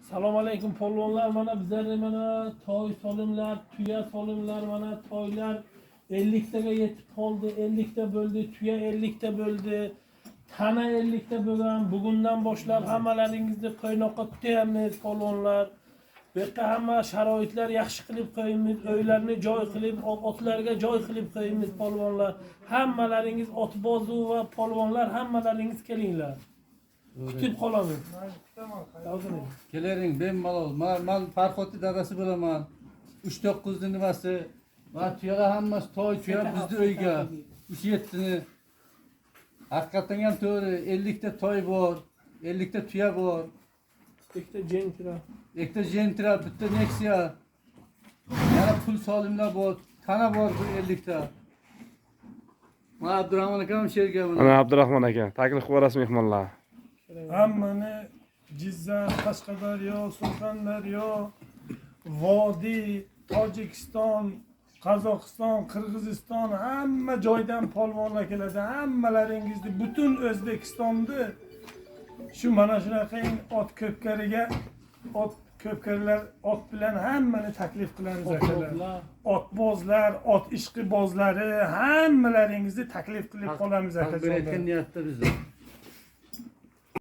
Assalomu alaykum polvonlar mana bizlarda mana toy solimlar tuya solimlar mana toylar 50 taga yetib qoldi 50 ta bo'ldi tuya 50 ta bo'ldi tana 50 ta bo'lgan bugundan boshlab hammalaringizni qo'ynoqqa kutyapmiz polvonlar. Bu yerda hamma sharoitlar yaxshi qilib qo'yamiz uylarni joy qilib otlarga joy qilib qo'yamiz polvonlar. Hammalaringiz otbozu va polvonlar hammalaringiz kelinglar. Kutib qolamiz Yozing. Kelerin ben malol. Man, man Farhodni dadasi bo'laman. 3-9 ni nimasi. Man tuyalar hammasi toy tuya bizni uyga. 3-7 ni. Haqiqatan ham to'g'ri. 50 ta toy bor, 50 ta tuya bor. ikkita jentra Ikkita Gentra, bitta Nexia. Yana pul solimlar bor. Tana bor bu 50 ta. Ma Abdurahmon akam buni. Ana Abdurahmon aka, taklif qilib yuborasiz hammani jizzax qashqadaryo surxondaryo vodiy tojikiston qozog'iston qirg'iziston hamma joydan polvonlar keladi. Hammalaringizni butun o'zbekistonni shu mana shunaqangi ot ko'pkariga ot ko'pkarilar ot bilan hammani taklif qilamiz akalar. otbozlar ot ishqibozlari hammalaringizni taklif qilib qolamiz Takbir etgan akajonlar niyatda biz.